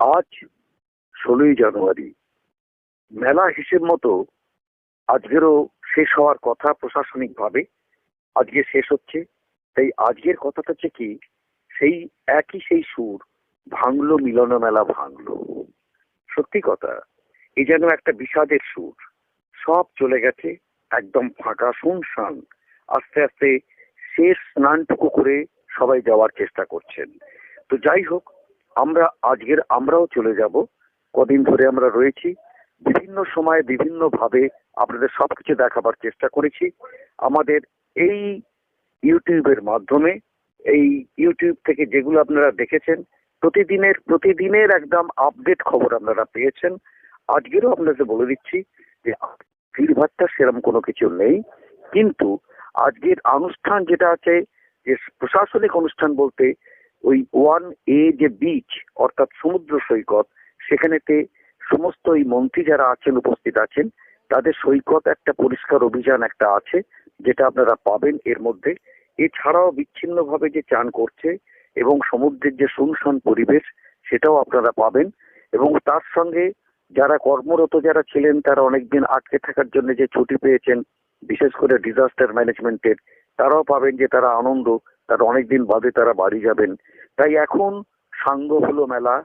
আজ ষোলোই জানুয়ারি। মেলা হিসেব মতো আজকেরও শেষ হওয়ার কথা প্রশাসনিকভাবে। আজকে শেষ হচ্ছে। তাই আজকের কথাটা হচ্ছে কি, সেই একই সেই সুর, ভাঙলো মিলন মেলা ভাঙলো। সত্যি কথা এই যেন একটা বিষাদের সুর। সব চলে গেছে একদম ফাঁকা শুনশান। আস্তে আস্তে শেষ স্নানটুকু করে সবাই যাওয়ার চেষ্টা করছেন। তো যাই হোক আমরা আজকের আমরাও চলে যাব। কদিন ধরে আমরা রয়েছি। বিভিন্ন সময়ে বিভিন্ন ভাবে আপনাদের সবকিছু দেখাবার চেষ্টা করেছি। আমাদের এই ইউটিউবের মাধ্যমে, এই ইউটিউব থেকে যেগুলো আপনারা দেখেছেন, প্রতিদিনের প্রতিদিনের একদম আপডেট খবর আপনারা পেয়েছেন। আজকেরও আপনাদের বলে দিচ্ছি যে ভিড়ভাট্টা সেরকম কোনো কিছু নেই। কিন্তু আজকের অনুষ্ঠান যেটা আছে, যে প্রশাসনিক অনুষ্ঠান বলতে ওই ওয়ান এ যে বিচ অর্থাৎ সমুদ্র সৈকত, সেখানেতে সমস্ত এই মন্ত্রী যারা আছেন, উপস্থিত আছেন, তাদের সৈকত একটা পরিষ্কার অভিযান একটা আছে, যেটা আপনারা পাবেন এর মধ্যে। এছাড়াও বিচ্ছিন্নভাবে যে চান করছে এবং সমুদ্রের যে শুনশান পরিবেশ, সেটাও আপনারা পাবেন। এবং তার সঙ্গে যারা কর্মরত যারা ছিলেন, তারা অনেকদিন আটকে থাকার জন্য যে ছুটি পেয়েছেন, বিশেষ করে ডিজাস্টার ম্যানেজমেন্টের তারাও পাবেন যে তারা আনন্দ তারা অনেকদিন বাদে তারা বাড়ি যাবেন। তাই এখন সাঙ্গ হলো মেলা,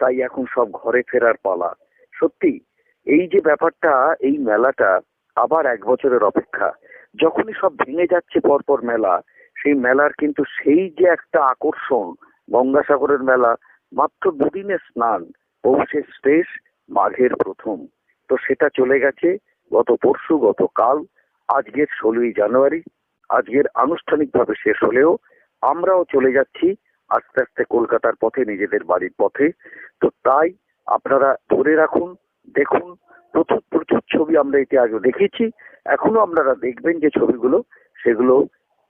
তাই এখন সব ঘরে ফেরার পালা। সত্যি, এই যে ব্যাপারটা, এই মেলাটা আবার এক বছরের অপেক্ষা। যখনই সব ভেঙে যাচ্ছে পরপর মেলা, সেই মেলার কিন্তু সেই যে একটা আকর্ষণ, গঙ্গাসাগরের মেলা, মাত্র দুদিনের স্নান পৌষের শেষ, মাঘের প্রথম। তো সেটা চলে গেছে গত পরশু, গতকাল, আজকের ষোলোই জানুয়ারি। আজকের আনুষ্ঠানিকভাবে শেষ হলেও আমরাও চলে যাচ্ছি আস্তে আস্তে কলকাতার পথে, নিজেদের বাড়ির পথে। তো তাই আপনারা ধরে রাখুন, দেখুন, প্রচুর প্রচুর ছবি আমরা এতে আগে দেখেছি এখনও আপনারা দেখবেন যে ছবিগুলো, সেগুলো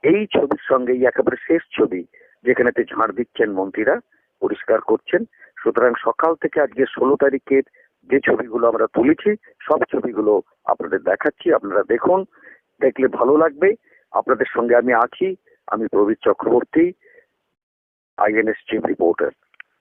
এই ছবির সঙ্গেই একেবারে শেষ ছবি, যেখানেতে ঝাড় দিচ্ছেন মন্ত্রীরা, পরিষ্কার করছেন। সুতরাং সকাল থেকে আজকে ষোলো তারিখের যে ছবিগুলো আমরা তুলেছি, সব ছবিগুলো আপনাদের দেখাচ্ছি, আপনারা দেখুন, দেখলে ভালো লাগবে। আপনাদের সঙ্গে আমি আছি আমি Prabir Chakraborty INS chief reporter